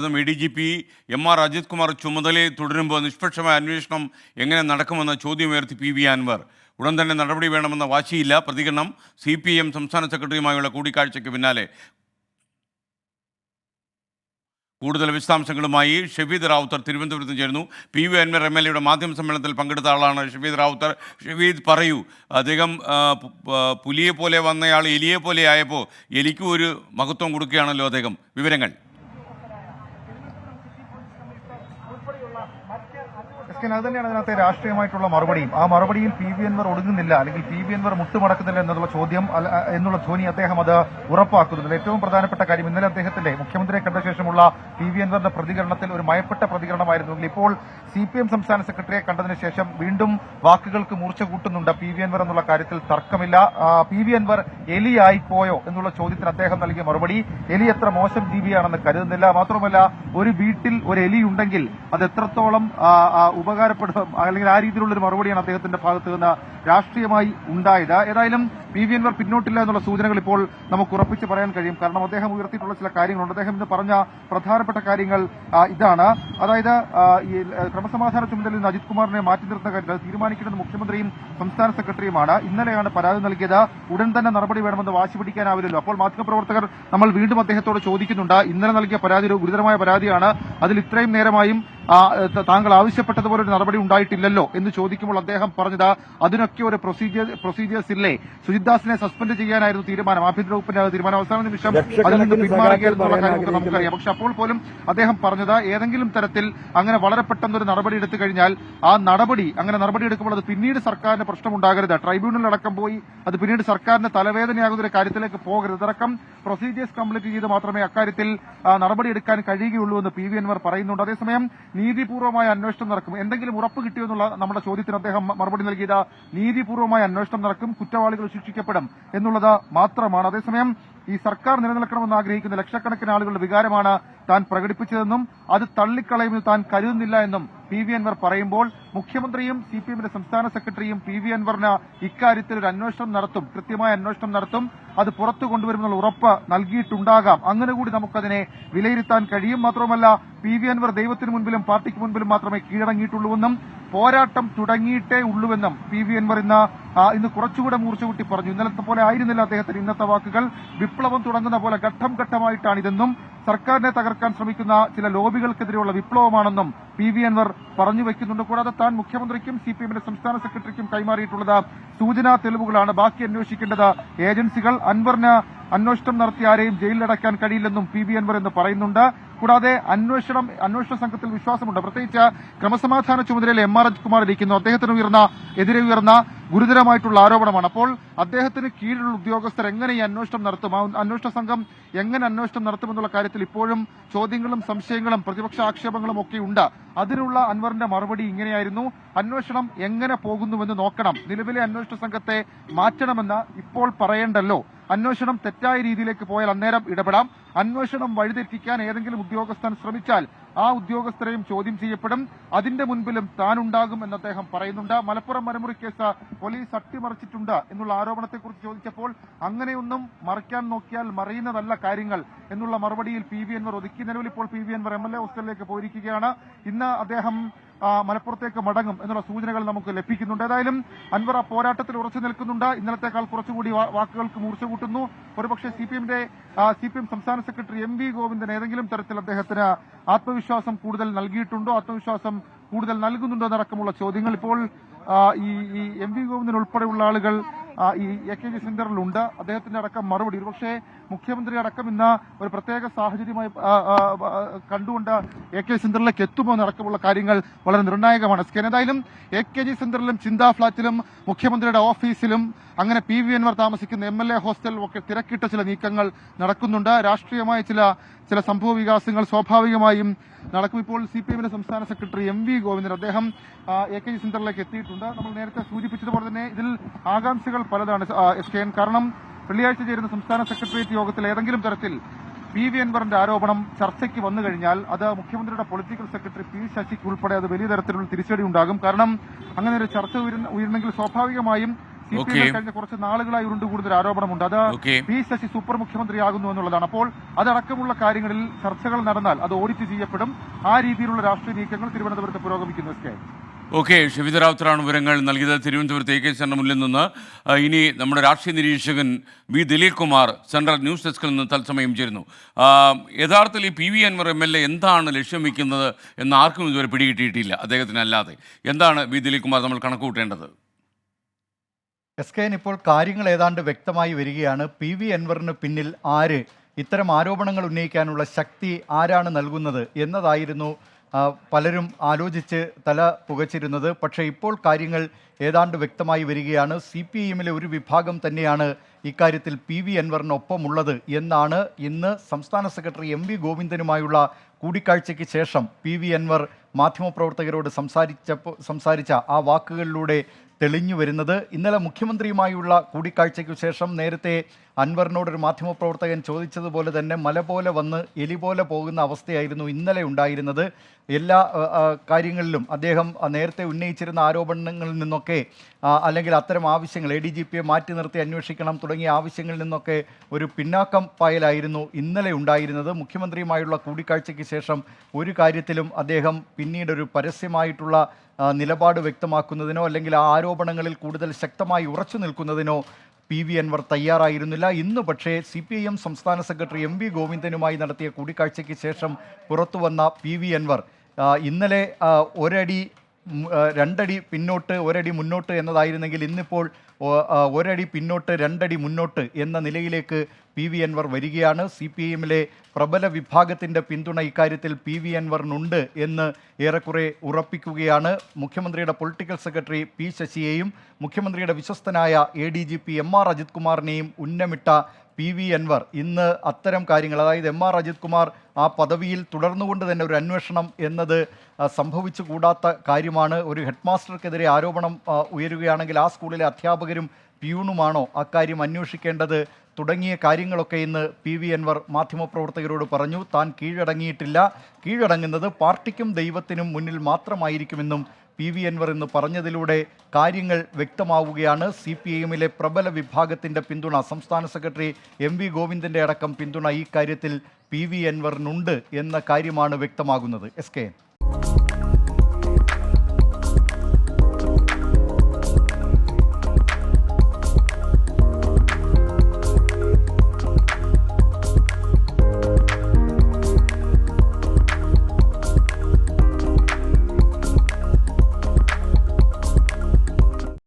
A D G P M R Ajith Kumar ചുമതലയിൽ തുടരുമ്പോൾ നിഷ്പക്ഷമായ അന്വേഷണം എങ്ങനെ നടക്കുമെന്ന ചോദ്യമുയർത്തി പി വി അൻവർ. ഉടൻ തന്നെ നടപടി വേണമെന്ന വാശിയില്ല. പ്രതികരണം സി പി എം സംസ്ഥാന സെക്രട്ടറിയുമായുള്ള കൂടിക്കാഴ്ചയ്ക്ക് പിന്നാലെ. കൂടുതൽ വിശദാംശങ്ങളുമായി ഷെഫീദ് റാവുത്തർ തിരുവനന്തപുരത്ത് ചേരുന്നു. P V Anvar M L എയുടെ മാധ്യമ സമ്മേളനത്തിൽ പങ്കെടുത്ത ആളാണ് ഷെഫീദ് റാവുത്തർ. ഷെഫീദ് പറയൂ അദ്ദേഹം പുലിയെ പോലെ വന്നയാൾ എലിയെ പോലെ ആയപ്പോൾ എലിക്കും ഒരു മഹത്വം കൊടുക്കുകയാണല്ലോ അദ്ദേഹം. വിവരങ്ങൾ. എസ്കൻ അത് തന്നെയാണ് അതിനകത്തെ രാഷ്ട്രീയമായിട്ടുള്ള മറുപടിയും. ആ മറുപടിയിൽ പി വി എൻവർ ഒടുങ്ങുന്നില്ല അല്ലെങ്കിൽ പി വി എൻവർ മുട്ടുമടക്കുന്നില്ല എന്നുള്ള ചോദ്യം എന്നുള്ള ധ്വനി അദ്ദേഹം അത് ഉറപ്പാക്കുന്നുണ്ട്. ഏറ്റവും പ്രധാനപ്പെട്ട കാര്യം ഇന്നലെ അദ്ദേഹത്തിന്റെ മുഖ്യമന്ത്രിയെ കണ്ട ശേഷമുള്ള പി വി എൻവറിന്റെ പ്രതികരണത്തിൽ ഒരു മയപ്പെട്ട പ്രതികരണമായിരുന്നു ഇപ്പോൾ സി പി എം സംസ്ഥാന സെക്രട്ടറിയെ കണ്ടതിന് ശേഷം വീണ്ടും വാക്കുകൾക്ക് മൂർച്ച കൂട്ടുന്നുണ്ട്. പി വി എൻവർ എന്നുള്ള കാര്യത്തിൽ തർക്കമില്ല. പി വി എൻവർ എലിയായിപ്പോയോ എന്നുള്ള ചോദ്യത്തിന് അദ്ദേഹം നൽകിയ മറുപടി എലി എത്ര മോശം ജീവിയാണെന്ന് കരുതുന്നില്ല. മാത്രമല്ല ഒരു വീട്ടിൽ ഒരു എലി ഉണ്ടെങ്കിൽ അത് എത്രത്തോളം ആ, ഉപകാരപ്പെടും. അല്ലെങ്കിൽ ആ രീതിയിലുള്ള ഒരു മറുപടിയാണ് അദ്ദേഹത്തിന്റെ ഭാഗത്ത് നിന്ന് രാഷ്ട്രീയമായി ഉണ്ടായത്. ഏതായാലും പി വി എൻവർ പിന്നോട്ടില്ല എന്നുള്ള സൂചനകൾ ഇപ്പോൾ നമുക്ക് ഉറപ്പിച്ച് പറയാൻ കഴിയും. കാരണം അദ്ദേഹം ഉയർത്തിയിട്ടുള്ള ചില കാര്യങ്ങളുണ്ട്. അദ്ദേഹം ഇന്ന് പറഞ്ഞ പ്രധാനപ്പെട്ട കാര്യങ്ങൾ ഇതാണ്. അതായത് ഈ ക്രമസമാധാന ചുമതലയിൽ നിന്ന് അജിത് കുമാറിനെ മാറ്റി നിർത്തുന്ന കാര്യത്തിൽ തീരുമാനിക്കേണ്ടത് മുഖ്യമന്ത്രിയും സംസ്ഥാന സെക്രട്ടറിയുമാണ്. ഇന്നലെയാണ് പരാതി നൽകിയത് ഉടൻ തന്നെ നടപടി വേണമെന്ന് വാശി പിടിക്കാനാവില്ലല്ലോ. അപ്പോൾ മാധ്യമപ്രവർത്തകർ നമ്മൾ വീണ്ടും അദ്ദേഹത്തോട് ചോദിക്കുന്നുണ്ട്. ഇന്നലെ നൽകിയ പരാതി ഒരു ഗുരുതരമായ പരാതിയാണ്. അതിൽ ഇത്രയും നേരമായും താങ്കൾ ആവശ്യപ്പെട്ടതുപോലെ ഒരു നടപടി ഉണ്ടായിട്ടില്ലല്ലോ എന്ന് ചോദിക്കുമ്പോൾ അദ്ദേഹം പറഞ്ഞത് അതിനൊക്കെ ഒരു പ്രൊസീജിയേഴ്സ് ഇല്ലേ? സുജിത് ദാസിനെ സസ്പെൻഡ് ചെയ്യാനായിരുന്നു തീരുമാനം. ആഭ്യന്തര വകുപ്പിന്റെ തീരുമാനം അവസാന നിമിഷം അതിൽ നിന്ന് പിന്മാറുകയായിരുന്നുള്ള കാര്യമൊക്കെ നമുക്കറിയാം. പക്ഷെ അപ്പോൾ പോലും അദ്ദേഹം പറഞ്ഞത് ഏതെങ്കിലും തരത്തിൽ അങ്ങനെ വളരെ പെട്ടെന്നൊരു നടപടി എടുത്തു കഴിഞ്ഞാൽ ആ നടപടി അങ്ങനെ നടപടി എടുക്കുമ്പോൾ അത് പിന്നീട് സർക്കാരിന് പ്രശ്നമുണ്ടാകരുത്. ട്രൈബ്യൂണൽ അടക്കം പോയി അത് പിന്നീട് സർക്കാരിന് തലവേദനയാകുന്ന ഒരു കാര്യത്തിലേക്ക് പോകരുത്. അതടക്കം പ്രൊസീജിയേഴ്സ് കംപ്ലീറ്റ് ചെയ്ത് മാത്രമേ അക്കാര്യത്തിൽ നടപടി എടുക്കാൻ കഴിയുകയുള്ളൂ എന്ന് പി വി അൻവർ പറയുന്നുണ്ട്. അതേസമയം നീതിപൂർവമായ അന്വേഷണം നടക്കും. എന്തെങ്കിലും ഉറപ്പ് കിട്ടിയോ എന്നുള്ള നമ്മുടെ ചോദ്യത്തിന് അദ്ദേഹം മറുപടി നൽകിയത് നീതിപൂർവമായ അന്വേഷണം നടക്കും. കുറ്റവാളികൾ ശിക്ഷിക്കപ്പെടും എന്നുള്ളത് മാത്രമാണ്. അതേസമയം ഈ സർക്കാർ നിലനിൽക്കണമെന്ന് ആഗ്രഹിക്കുന്ന ലക്ഷക്കണക്കിന് ആളുകളുടെ വികാരമാണ് താൻ പ്രകടിപ്പിച്ചതെന്നും അത് തള്ളിക്കളയുമെന്ന് താൻ കരുതുന്നില്ല എന്നും പി വി അൻവർ പറയുമ്പോൾ മുഖ്യമന്ത്രിയും സി പി എമ്മിന്റെ സംസ്ഥാന സെക്രട്ടറിയും പി വി അൻവറിന് ഇക്കാര്യത്തിൽ ഒരു അന്വേഷണം നടത്തും കൃത്യമായ അന്വേഷണം നടത്തും. അത് പുറത്തു കൊണ്ടുവരുമെന്നുള്ള ഉറപ്പ് നൽകിയിട്ടുണ്ടാകാം. അങ്ങനെ കൂടി നമുക്കതിനെ വിലയിരുത്താൻ കഴിയും മാത്രമല്ല പി വി അൻവർ ദൈവത്തിന് മുൻപിലും പാർട്ടിക്ക് മുൻപിലും മാത്രമേ കീഴടങ്ങിയിട്ടുള്ളൂവെന്നും പോരാട്ടം തുടങ്ങിയിട്ടേ ഉള്ളൂവെന്നും പി വി അൻവർ ഇന്ന് ഇന്ന് കുറച്ചുകൂടെ മൂർച്ച കൂട്ടി പറഞ്ഞു. ഇന്നലത്തെ പോലെ ആയിരുന്നില്ല അദ്ദേഹത്തിന് ഇന്നത്തെ വാക്കുകൾ. വിപ്ലവം തുടങ്ങുന്ന പോലെ ഘട്ടം ഘട്ടമായിട്ടാണ് ഇതെന്നും സർക്കാരിനെ തകർക്കാൻ ശ്രമിക്കുന്ന ചില ലോബികൾക്കെതിരെയുള്ള വിപ്ലവമാണെന്നും പി വി അൻവർ പറഞ്ഞു വെക്കുന്നുണ്ട് കൂടാതെ താൻ മുഖ്യമന്ത്രിക്കും സി പി എമ്മിന്റെ സംസ്ഥാന സെക്രട്ടറിക്കും കൈമാറിയിട്ടുള്ളത് സൂചനാ തെളിവുകളാണ്. ബാക്കി അന്വേഷിക്കേണ്ടത് ഏജൻസികൾ. അൻവറിന് അന്വേഷണം നടത്തി ആരെയും ജയിലിലടയ്ക്കാൻ കഴിയില്ലെന്നും പി വി അൻവർ എന്ന് പറയുന്നുണ്ട്. കൂടാതെ അന്വേഷണം അന്വേഷണ സംഘത്തിൽ വിശ്വാസമുണ്ട്. പ്രത്യേകിച്ച് ക്രമസമാധാന ചുമതലയിൽ എം ആർ കുമാർ ഇരിക്കുന്നു. അദ്ദേഹത്തിന് ഉയർന്ന എതിരെ ഉയർന്ന ഗുരുതരമായിട്ടുള്ള ആരോപണമാണ്. അപ്പോൾ അദ്ദേഹത്തിന് കീഴിലുള്ള ഉദ്യോഗസ്ഥർ എങ്ങനെ ഈ അന്വേഷണം നടത്തും? അന്വേഷണ സംഘം എങ്ങനെ അന്വേഷണം നടത്തുമെന്നുള്ള കാര്യത്തിൽ ഇപ്പോഴും ചോദ്യങ്ങളും സംശയങ്ങളും പ്രതിപക്ഷ ആക്ഷേപങ്ങളും ഒക്കെ ഉണ്ട്. അതിനുള്ള അൻവറിന്റെ മറുപടി ഇങ്ങനെയായിരുന്നു. അന്വേഷണം എങ്ങനെ പോകുന്നുവെന്ന് നോക്കണം. നിലവിലെ അന്വേഷണ സംഘത്തെ മാറ്റണമെന്ന് ഇപ്പോൾ പറയേണ്ടല്ലോ. അന്വേഷണം തെറ്റായ രീതിയിലേക്ക് പോയാൽ അന്നേരം ഇടപെടാം. അന്വേഷണം വഴിതെറ്റിക്കാൻ ഏതെങ്കിലും ഉദ്യോഗസ്ഥൻ ശ്രമിച്ചാൽ ആ ഉദ്യോഗസ്ഥരെയും ചോദ്യം ചെയ്യപ്പെടും. അതിന്റെ മുൻപിലും താനുണ്ടാകും എന്ന് അദ്ദേഹം പറയുന്നുണ്ട്. മലപ്പുറം മരമുറി കേസ് പോലീസ് അട്ടിമറിച്ചിട്ടുണ്ട് എന്നുള്ള ആരോപണത്തെക്കുറിച്ച് ചോദിച്ചപ്പോൾ അങ്ങനെയൊന്നും മറിക്കാൻ നോക്കിയാൽ മറിയുന്നതല്ല കാര്യങ്ങൾ എന്നുള്ള മറുപടിയിൽ പി വി എൻവർ ഒതുക്കി. നിലവിൽ ഇപ്പോൾ P V Anvar M L A ഹോസ്റ്റലിലേക്ക് പോയിരിക്കുകയാണ്. ഇന്ന് അദ്ദേഹം മലപ്പുറത്തേക്ക് മടങ്ങും എന്നുള്ള സൂചനകൾ നമുക്ക് ലഭിക്കുന്നുണ്ട്. ഏതായാലും അൻവർ ആ പോരാട്ടത്തിൽ ഉറച്ചു നിൽക്കുന്നുണ്ട്. ഇന്നലത്തേക്കാൾ കുറച്ചുകൂടി വാക്കുകൾക്ക് മൂർച്ച കൂട്ടുന്നു. ഒരുപക്ഷെ സി പി എമ്മിന്റെ സി പി എം സംസ്ഥാന സെക്രട്ടറി എം വി ഗോവിന്ദൻ ഏതെങ്കിലും തരത്തിൽ അദ്ദേഹത്തിന് ആത്മവിശ്വാസം കൂടുതൽ നൽകിയിട്ടുണ്ടോ? ആത്മവിശ്വാസം കൂടുതൽ നൽകുന്നുണ്ടോ എന്നടക്കമുള്ള ചോദ്യങ്ങൾ ഇപ്പോൾ ഈ എം വി ഗോവിന്ദൻ ഉൾപ്പെടെയുള്ള ആളുകൾ ഈ എ കെ ജി സെന്ററിലുണ്ട്. അദ്ദേഹത്തിന്റെ അടക്കം മറുപടി. ഒരുപക്ഷെ മുഖ്യമന്ത്രി അടക്കം ഇന്ന് ഒരു പ്രത്യേക സാഹചര്യമായി കണ്ടുകൊണ്ട് എ കെ സെന്ററിലേക്ക് എത്തുമോ എന്നടക്കമുള്ള കാര്യങ്ങൾ വളരെ നിർണായകമാണ്. ഏതായാലും എ കെ ജി സെന്ററിലും ചിന്താ ഫ്ളാറ്റിലും മുഖ്യമന്ത്രിയുടെ ഓഫീസിലും അങ്ങനെ പി വി എൻവാർ താമസിക്കുന്ന എം എൽ എ ഹോസ്റ്റലിലും ഒക്കെ തിരക്കിട്ട ചില നീക്കങ്ങൾ നടക്കുന്നുണ്ട്. രാഷ്ട്രീയമായ ചില ചില സംഭവ വികാസങ്ങൾ സ്വാഭാവികമായും നടക്കും. ഇപ്പോൾ സി പി എമ്മിന്റെ സംസ്ഥാന സെക്രട്ടറി എം വി ഗോവിന്ദൻ അദ്ദേഹം എ കെ ജി സെന്ററിലേക്ക് എത്തിയിട്ടുണ്ട്. നമ്മൾ നേരത്തെ സൂചിപ്പിച്ചതുപോലെ തന്നെ ഇതിൽ ആകാംക്ഷകൾ പലതാണ് എസ് കെ എൻ. കാരണം വെള്ളിയാഴ്ച ചേരുന്ന സംസ്ഥാന സെക്രട്ടേറിയറ്റ് യോഗത്തിൽ ഏതെങ്കിലും തരത്തിൽ പി വി അൻവറിന്റെ ആരോപണം ചർച്ചയ്ക്ക് വന്നു കഴിഞ്ഞാൽ അത് മുഖ്യമന്ത്രിയുടെ പൊളിറ്റിക്കൽ സെക്രട്ടറി പി ശശിക്ക് ഉൾപ്പെടെ അത് വലിയ തരത്തിലുള്ള തിരിച്ചടി ഉണ്ടാകും. കാരണം അങ്ങനെ ഒരു ചർച്ച ഉയരുന്ന- ഉയരുന്നെങ്കിൽ സ്വാഭാവികമായും സി പി എം കഴിഞ്ഞ കുറച്ച് നാളുകളായി ഉരുണ്ടുകൂടുന്ന ഒരു ആരോപണമുണ്ട്. അത് പി ശശി സൂപ്പർ മുഖ്യമന്ത്രിയാകുന്നു എന്നുള്ളതാണ്. അപ്പോൾ അതടക്കമുള്ള കാര്യങ്ങളിൽ ചർച്ചകൾ നടന്നാൽ അത് ഓഡിറ്റ് ചെയ്യപ്പെടും. ആ രീതിയിലുള്ള രാഷ്ട്രീയ നീക്കങ്ങൾ തിരുവനന്തപുരത്ത് പുരോഗമിക്കുന്നു എസ് കെ ഓക്കെ ഷബിത റാവുത്തറാണ് വിവരങ്ങൾ നൽകിയത്. തിരുവനന്തപുരത്ത് എ കെ മുന്നിൽ നിന്ന് ഇനി നമ്മുടെ രാഷ്ട്രീയ നിരീക്ഷകൻ V Dileep Kumar central news ഡെസ്കിൽ നിന്ന് തത്സമയം ചേരുന്നു. യഥാർത്ഥത്തിൽ ഈ P V Anvar M L A എന്താണ് ലക്ഷ്യം വയ്ക്കുന്നത് എന്ന് ആർക്കും ഇതുവരെ പിടികിട്ടിയിട്ടില്ല അദ്ദേഹത്തിനല്ലാതെ. എന്താണ് വി ദിലീപ് കുമാർ നമ്മൾ കണക്ക് കൂട്ടേണ്ടത് എസ് കെ ഇപ്പോൾ കാര്യങ്ങൾ ഏതാണ്ട് വ്യക്തമായി വരികയാണ്. പി വി അൻവറിന് പിന്നിൽ ആര്? ഇത്തരം ആരോപണങ്ങൾ ഉന്നയിക്കാനുള്ള ശക്തി ആരാണ് നൽകുന്നത് എന്നതായിരുന്നു പലരും ആലോചിച്ച് തല പുകച്ചിരുന്നത്. പക്ഷേ ഇപ്പോൾ കാര്യങ്ങൾ ഏതാണ്ട് വ്യക്തമായി വരികയാണ്. സി പി എമ്മിലെ ഒരു വിഭാഗം തന്നെയാണ് ഇക്കാര്യത്തിൽ പി വി അൻവറിനൊപ്പമുള്ളത് എന്നാണ് ഇന്ന് സംസ്ഥാന സെക്രട്ടറി എം വി ഗോവിന്ദനുമായുള്ള കൂടിക്കാഴ്ചയ്ക്ക് ശേഷം പി വി അൻവർ മാധ്യമപ്രവർത്തകരോട് സംസാരിച്ചപ്പോൾ സംസാരിച്ച ആ വാക്കുകളിലൂടെ തെളിഞ്ഞു വരുന്നത്. ഇന്നലെ മുഖ്യമന്ത്രിയുമായുള്ള കൂടിക്കാഴ്ചയ്ക്കു ശേഷം നേരത്തെ അൻവറിനോടൊരു മാധ്യമപ്രവർത്തകൻ ചോദിച്ചതുപോലെ തന്നെ മല പോലെ വന്ന് എലി പോലെ പോകുന്ന അവസ്ഥയായിരുന്നു ഇന്നലെ ഉണ്ടായിരുന്നത്. എല്ലാ കാര്യങ്ങളിലും അദ്ദേഹം നേരത്തെ ഉന്നയിച്ചിരുന്ന ആരോപണങ്ങളിൽ നിന്നൊക്കെ അല്ലെങ്കിൽ അത്തരം ആവശ്യങ്ങൾ എ ഡി ജി പിയെ മാറ്റി നിർത്തി അന്വേഷിക്കണം തുടങ്ങിയ ആവശ്യങ്ങളിൽ നിന്നൊക്കെ ഒരു പിന്നാക്കം പായലായിരുന്നു ഇന്നലെ ഉണ്ടായിരുന്നത്. മുഖ്യമന്ത്രിയുമായുള്ള കൂടിക്കാഴ്ചയ്ക്ക് ശേഷം ഒരു കാര്യത്തിലും അദ്ദേഹം പിന്നീടൊരു പരസ്യമായിട്ടുള്ള നിലപാട് വ്യക്തമാക്കുന്നതിനോ അല്ലെങ്കിൽ ആ ആരോപണങ്ങളിൽ കൂടുതൽ ശക്തമായി ഉറച്ചു നിൽക്കുന്നതിനോ പി വി അൻവർ തയ്യാറായിരുന്നില്ല. ഇന്ന് പക്ഷേ സി പി ഐ എം സംസ്ഥാന സെക്രട്ടറി എം വി ഗോവിന്ദനുമായി നടത്തിയ കൂടിക്കാഴ്ചയ്ക്ക് ശേഷം പുറത്തുവന്ന പി വി അൻവർ ഇന്നലെ ഒരടി രണ്ടടി പിന്നോട്ട് ഒരടി മുന്നോട്ട് എന്നതായിരുന്നെങ്കിൽ ഇന്നിപ്പോൾ ഒരടി പിന്നോട്ട് രണ്ടടി മുന്നോട്ട് എന്ന നിലയിലേക്ക് പി വി അൻവർ വരികയാണ്. സി പി എമ്മിലെ പ്രബല വിഭാഗത്തിന്റെ പിന്തുണ ഇക്കാര്യത്തിൽ പി വി അൻവറിനുണ്ട് എന്ന് ഏറെക്കുറെ ഉറപ്പിക്കുകയാണ്. മുഖ്യമന്ത്രിയുടെ പൊളിറ്റിക്കൽ സെക്രട്ടറി പി ശശിയെയും മുഖ്യമന്ത്രിയുടെ വിശ്വസ്തനായ A D G P M R Ajith കുമാറിനെയും ഉന്നമിട്ട പി വി അൻവർ ഇന്ന് അത്തരം കാര്യങ്ങൾ അതായത് എം ആർ അജിത് കുമാർ ആ പദവിയിൽ തുടർന്നുകൊണ്ട് തന്നെ ഒരു അന്വേഷണം എന്നത് സംഭവിച്ചു കൂടാത്ത കാര്യമാണ്. ഒരു ഹെഡ് മാസ്റ്റർക്കെതിരെ ആരോപണം ഉയരുകയാണെങ്കിൽ ആ സ്കൂളിലെ അധ്യാപകരും പ്യൂണുമാണോ അക്കാര്യം അന്വേഷിക്കേണ്ടത് തുടങ്ങിയ കാര്യങ്ങളൊക്കെ ഇന്ന് പി വി അൻവർ മാധ്യമപ്രവർത്തകരോട് പറഞ്ഞു. താൻ കീഴടങ്ങിയിട്ടില്ല. കീഴടങ്ങുന്നത് പാർട്ടിക്കും ദൈവത്തിനും മുന്നിൽ മാത്രമായിരിക്കുമെന്നും പി വി അൻവർ എന്ന് പറഞ്ഞതിലൂടെ കാര്യങ്ങൾ വ്യക്തമാവുകയാണ്. സി പി ഐ എമ്മിലെ പ്രബല വിഭാഗത്തിന്റെ പിന്തുണ സംസ്ഥാന സെക്രട്ടറി എം വി ഗോവിന്ദന്റെ അടക്കം പിന്തുണ ഈ കാര്യത്തിൽ പി വി അൻവറിനുണ്ട് എന്ന കാര്യമാണ് വ്യക്തമാകുന്നത്. S K